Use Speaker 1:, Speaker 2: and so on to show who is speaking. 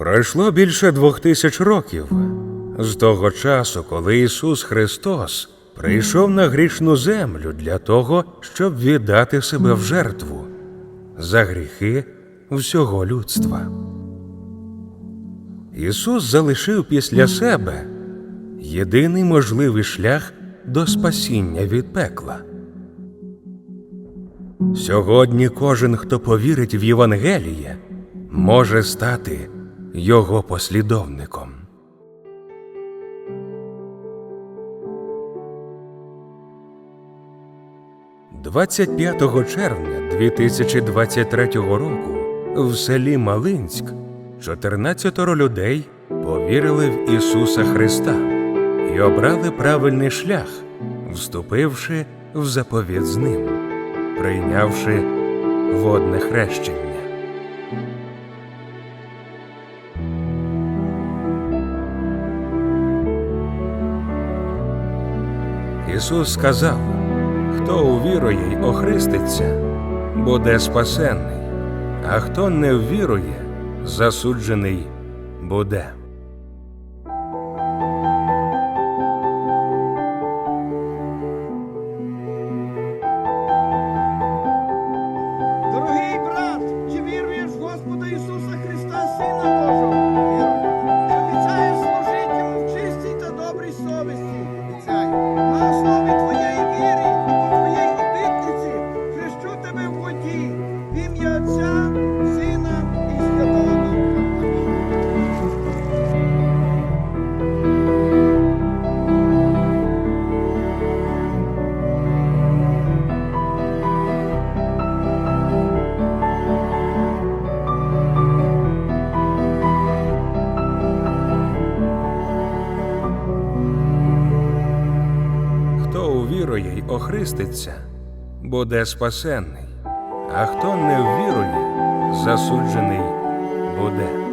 Speaker 1: Пройшло більше двох тисяч років з того часу, коли Ісус Христос прийшов на грішну землю для того, щоб віддати себе в жертву за гріхи всього людства. Ісус залишив після себе єдиний можливий шлях до спасіння від пекла. Сьогодні кожен, хто повірить в Євангеліє, може стати його послідовником. «25 червня 2023 року в селі Малинськ 14 людей повірили в Ісуса Христа і обрали правильний шлях, вступивши в заповідь з ним, прийнявши водне хрещення. Ісус сказав: хто увірує й охриститься, буде спасенний, а хто не ввірує, засуджений буде.
Speaker 2: В ім'я Отця, Сина і Святого Духа.
Speaker 1: Хто увірує й охриститься, буде спасенний, а хто не ввірує, засуджений буде.